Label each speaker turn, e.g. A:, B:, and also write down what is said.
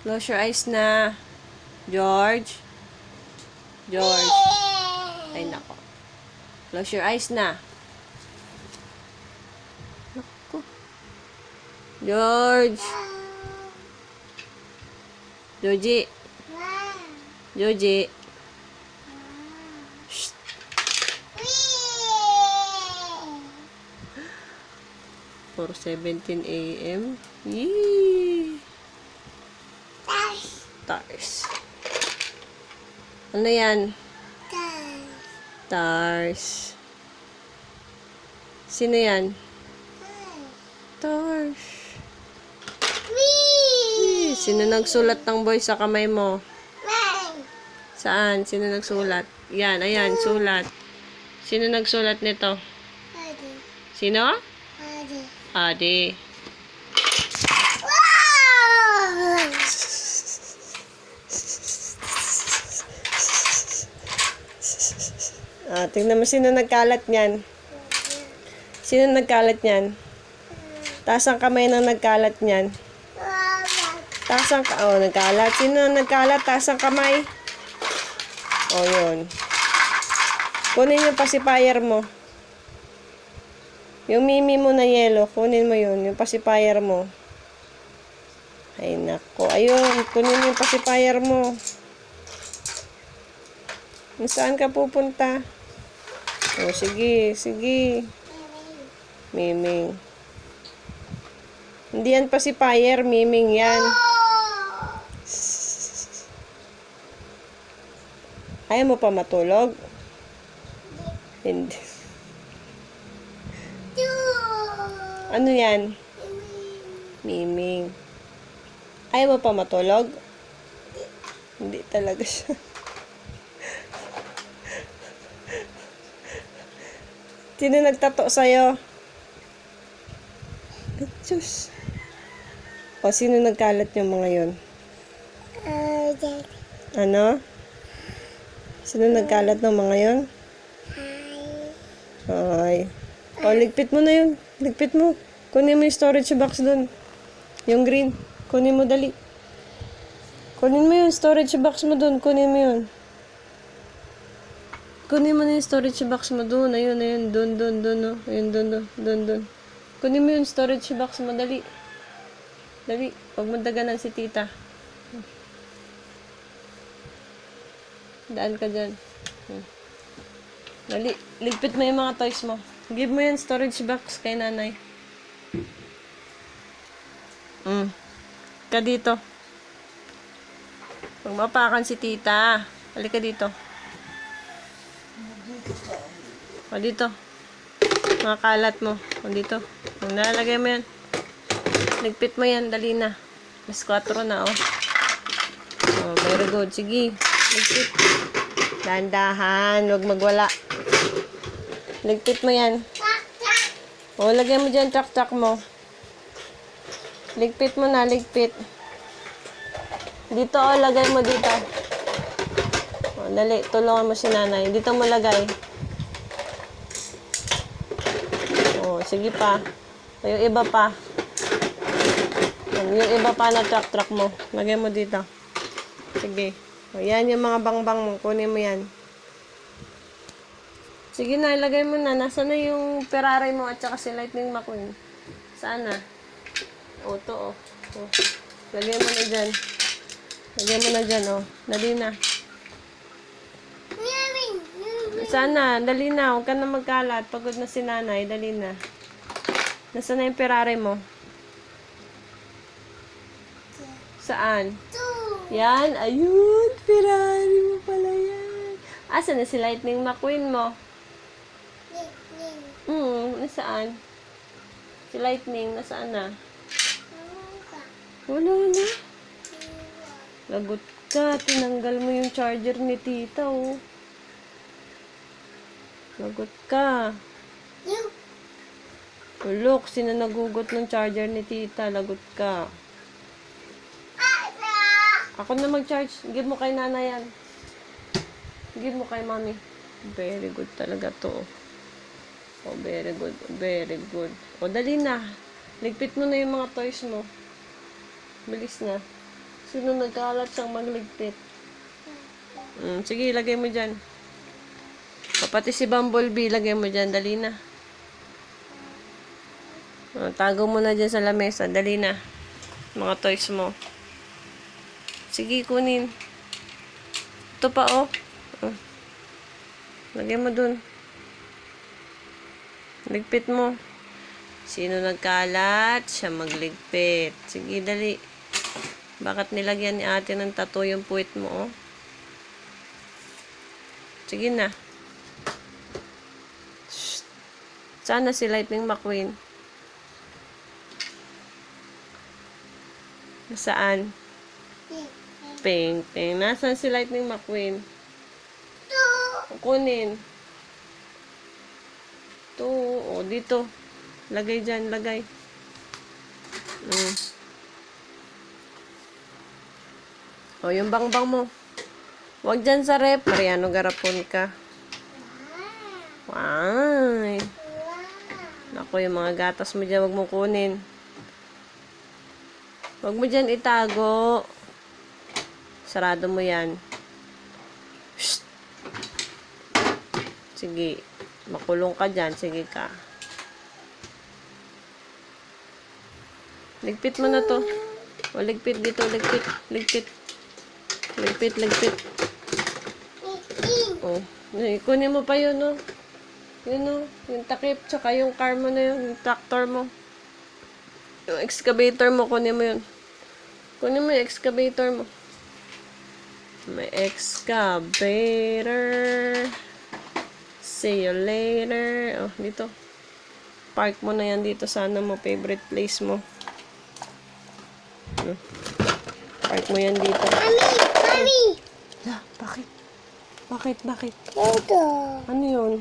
A: Close your eyes na. George. George. Ay, nako. Close your eyes na. Nako. George. Georgie. Georgie. Shh. For 17 a.m. Yee. Stars. Ano yan? Stars. Sino yan? Stars. Yee. Sino nagsulat ng boy sa kamay mo? Saan? Sino nagsulat? Yan, ayan, sulat. Sino nagsulat nito? Sino? Adi. Ah, tingnan mo sino nagkalat niyan. Sino nagkalat niyan? Taas ang kamay ng nagkalat niyan. Taas ang, oh, nagkalat. Sino nagkalat? Taas ang kamay. Oh, yun. Kunin yung pacifier mo. Yung mimi mo na yellow, kunin mo yun. Yung pacifier mo. Ay, nako. Ayun, kunin yung pacifier mo. Saan ka pupunta? Oh, sige, sige. Miming. Hindi yan pacifier, miming yan. Ayaw mo pa matulog? Hindi. Ano yan? Miming. Ayaw mo pa matulog? Hindi talaga siya. Sino nagtato sa'yo? Diyos. O, sino nagkalat yung mga yun? Ano? Sino nagkalat ng mga yun? Ay. O, ligpit mo na yun. Ligpit mo. Kunin mo yung storage box dun. Yung green. Kunin mo dali. Kunin mo yung storage box mo dun. Kunin mo yun. Kunin mo na yung storage box mo dun. Ayun, ayun. Dun, dun, dun. No. Ayun, dun, dun, dun, dun. Kunin mo yung storage box mo. Dali. Dali. Huwag mo daganan si tita. Daan ka dyan. Dali. Ligpit mo yung mga toys mo. Give mo yung storage box kay nanay. Mm. Ka dito. Huwag mapakan si tita. Halika dito. O dito. Mga kalat mo. O dito. Huwag nalagay mo yan. Ligpit mo yan. Dali na. Mas 4 na, oh. Oh, very good. Sige. Ligpit. Dandahan. Huwag magwala. Ligpit mo yan. O, lagay mo dyan trak-trak mo. Ligpit mo na, ligpit. Dito, o, lagay mo dito. Dali, tulungan mo si nanay. Dito mo lagay. O, sige pa. O, yung iba pa. Yung iba pa na trak-trak mo. Lagay mo dito. Sige. O, yan yung mga bangbang mo. Kunin mo yan. Sige na, ilagay mo na. Nasaan na yung Ferrari mo at saka si Lightning McQueen? Saan na? O, to, o. o. Lagay mo na dyan. Lagay mo na dyan, o. Dali na. Saan na? Dali na. Huwag ka na magkalat. Pagod na si nanay. Dali na. Nasaan na yung Ferrari mo? Saan? Yan. Ayun. Ferrari mo pala yan. Asa na si Lightning McQueen mo? Hmm, nasaan? Si Lightning, nasaan na? Wala na. Lagot ka, tinanggal mo yung charger ni tita, oh. Lagot ka. Oh, look, sino nagugot ng charger ni tita? Lagot ka. Ako na mag-charge. Give mo kay nana yan. Give mo kay mami. Very good talaga to. Oh, very good. Very good. O, dali na. Ligpit mo na yung mga toys mo. Bilis na. Sino nagkalat siyang magligpit? Mm, sige, lagay mo dyan. O, pati si Bumblebee, lagay mo dyan. Dali na. O, tago mo na dyan sa lamesa. Dali na. Mga toys mo. Sige, kunin. Ito pa, oh. oh. Lagay mo dun. Ligpit mo. Sino nagkalat? Siya magligpit. Sige, dali. Bakit nilagyan ni ate ng tattoo yung puwit mo, oh? Sige na. Shh. Sana si Lightning McQueen. Saan? Pink. Pink. Nasaan si Lightning McQueen? Kunin. Ito. O, dito. Lagay dyan. Lagay. Mm. O, yung bangbang mo. Huwag dyan sa rep. Mariano Garapon ka. Wow. Naku, yung mga gatas mo dyan, huwag mo kunin. Huwag mo dyan itago. Sarado mo yan. Shh. Sige. Makulong ka dyan. Sige ka. Ligpit mo na to. O, ligpit dito. Ligpit. Ligpit. Ligpit, ligpit. Oh. Ay, Kunin mo pa yun, no? Yun, no? Yung takip, tsaka yung car mo na yun. Yung tractor mo. Yung excavator mo, kunin mo yun. Kunin mo yung excavator mo. May excavator. See you later. Oh, dito. Park mo na yan dito. Sana mo favorite place mo. Hmm. Park mo yan dito.
B: Mami! Mami!
A: Ah, bakit? Bakit? Bakit?
B: Ito.
A: Ano yun?